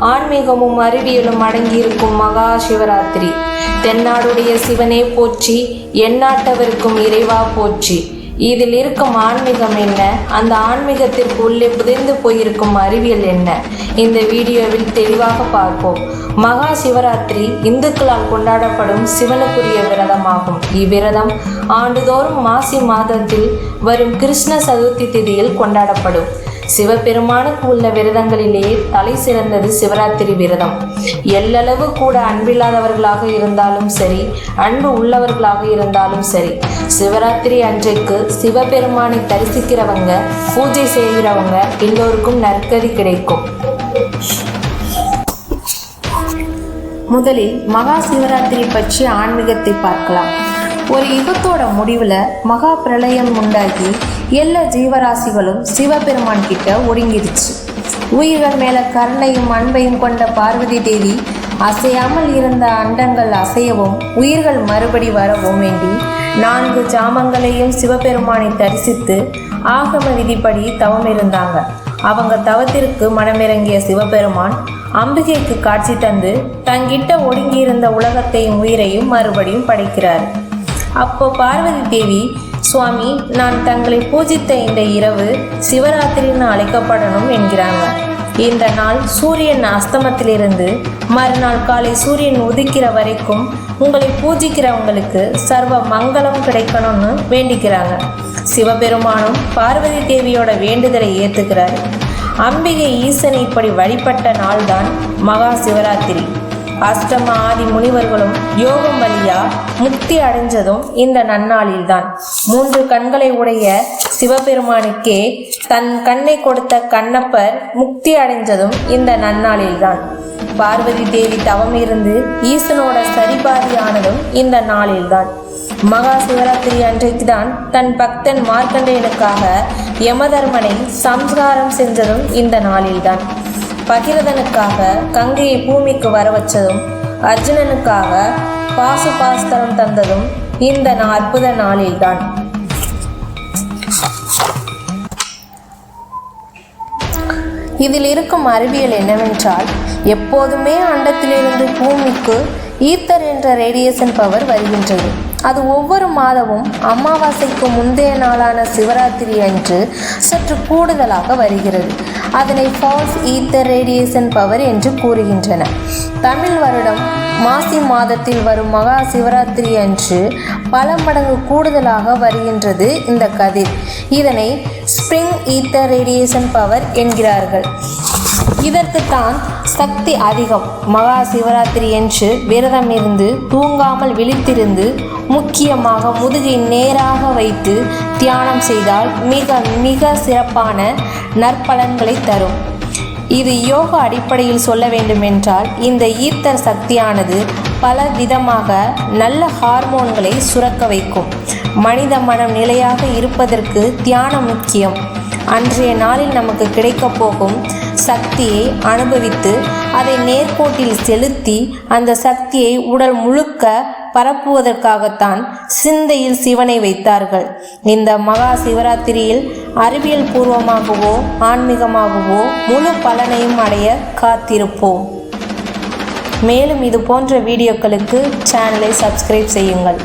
ஆன்மீகமும் அறிவியலும் அடங்கியிருக்கும் மகா சிவராத்திரி. தென்னாடுடைய சிவனே போற்றி எந்நாட்டவருக்கும் இறைவா போற்றி. இதில் இருக்கும் ஆன்மீகம் என்ன? அந்த ஆன்மீகத்திற்கு உள்ளே புதைந்து போயிருக்கும் அறிவியல் என்ன? இந்த வீடியோவில் தெளிவாக பார்ப்போம். மகா சிவராத்திரி இந்துக்களால் கொண்டாடப்படும் சிவனுக்குரிய விரதமாகும். இவ்விரதம் ஆண்டுதோறும் மாசி மாதத்தில் வரும் கிருஷ்ண சதுர்த்தி திதியில் கொண்டாடப்படும். சிவபெருமானுக்கு உள்ள விரதங்களிலே தலை சிறந்தது சிவராத்திரி விரதம். எல்லளவு கூட அன்பில்லாதவர்களாக இருந்தாலும் சரி அன்பு உள்ளவர்களாக இருந்தாலும் சரி சிவராத்திரி அன்றைக்கு சிவபெருமானை தரிசிக்கிறவங்க பூஜை செய்கிறவங்க எல்லோருக்கும் நற்கதி கிடைக்கும். முதலில் மகா சிவராத்திரி பற்றி ஆன்மீகத்தை பார்க்கலாம். ஒரு யுகத்தோட முடிவில் மகா பிரளயம் உண்டாகி எல்லா ஜீவராசிகளும் சிவபெருமான் கிட்ட ஒடுங்கிடுச்சு. உயிர்கள் மேல கருணையும் அன்பையும் கொண்ட பார்வதி தேவி அசையாமல் இருந்த அண்டங்கள் அசையவும் உயிர்கள் மறுபடி வரவும் வேண்டி நான்கு ஜாமங்களையும் சிவபெருமானை தரிசித்து ஆகம விதிப்படி தவம் இருந்தாங்க. அவங்க தவத்திற்கு மனமிறங்கிய சிவபெருமான் அம்பிகைக்கு காட்சி தந்து தங்கிட்ட ஒடுங்கியிருந்த உலகத்தையும் உயிரையும் மறுபடியும் படைக்கிறார். அப்போ பார்வதி தேவி சுவாமி நான் தங்களை பூஜித்த இந்த இரவு சிவராத்திரின்னு அழைக்கப்படணும் என்கிறாங்க. இந்த நாள் சூரியன் அஸ்தமத்திலிருந்து மறுநாள் காலை சூரியன் உதிக்கிற வரைக்கும் உங்களை பூஜிக்கிறவங்களுக்கு சர்வ மங்களம் கிடைக்கணும்னு வேண்டிக்கிறாங்க. சிவபெருமானும் பார்வதி தேவியோட வேண்டுதலை ஏற்றுக்கிறார் அம்பிகை ஈசனை இப்படி வழிபட்ட நாள்தான் மகா சிவராத்திரி. அஷ்டம ஆதி முனிவர்களும் யோகம் வழியா முக்தி அடைஞ்சதும் இந்த நன்னாளில்தான். மூன்று கண்களை உடைய சிவபெருமானுக்கே தன் கண்ணை கொடுத்த கண்ணப்பர் முக்தி அடைஞ்சதும் இந்த நன்னாளில்தான். பார்வதி தேவி தவம் இருந்து ஈசனோட சரிபாதியானதும் இந்த நாளில்தான். மகா சிவராத்திரி அன்றைக்கு தான் தன் பக்தன் மார்க்கண்டேயனுக்காக யமதர்மனை சம்ஸ்காரம் செஞ்சதும் இந்த நாளில்தான். பகிரதனுக்காக கங்கையை பூமிக்கு வர வச்சதும் அர்ஜுனனுக்காக பாசுபாஸ்தரம் தந்ததும் இந்த அற்புத நாளில்தான். இதில் இருக்கும் அறிவியல் என்னவென்றால் எப்போதுமே அண்டத்திலிருந்து பூமிக்கு ஈத்தர் என்ற ரேடியேஷன் பவர் வருகின்றது. அது ஒவ்வொரு மாதமும் அமாவாசைக்கு முந்தைய நாளான சிவராத்திரி அன்று சற்று கூடுதலாக வருகிறது. அதனை ஃபால்ஸ் ஈத்தர் ரேடியேஷன் பவர் என்று கூறுகின்றன. தமிழ் வருடம் மாசி மாதத்தில் வரும் மகா சிவராத்திரி அன்று பல மடங்கு கூடுதலாக வருகின்றது இந்த கதிர். இதனை ஸ்ப்ரிங் ஈத்தர் ரேடியேஷன் பவர் என்கிறார்கள். இதற்குத்தான் சக்தி அதிகம். மகா சிவராத்திரி என்று விரதம் இருந்து தூங்காமல் விழித்திருந்து முக்கியமாக முதுகை நேராக வைத்து தியானம் செய்தால் மிக மிக சிறப்பான நற்பலன்களை தரும். இது யோகா அடிப்படையில் சொல்ல வேண்டுமென்றால் இந்த ஈர்த்தர் சக்தியானது பல விதமாக நல்ல ஹார்மோன்களை சுரக்க வைக்கும். மனித மனம் நிலையாக இருப்பதற்கு தியானம் முக்கியம். அன்றைய நாளில் நமக்கு கிடைக்கப் போகும் சக்தியை அனுபவித்து அதை நேர்கோட்டில் செலுத்தி அந்த சக்தியை உடல் முழுக்க பரப்புவதற்காகத்தான் சிந்தையில் சிவனை வைத்தார்கள். இந்த மகா சிவராத்திரியில் அறிவியல் பூர்வமாகவோ ஆன்மீகமாகவோ முழு பலனையும் அடைய காத்திருப்போம். மேலும் இது போன்ற வீடியோக்களுக்கு சேனலை சப்ஸ்கிரைப் செய்யுங்கள்.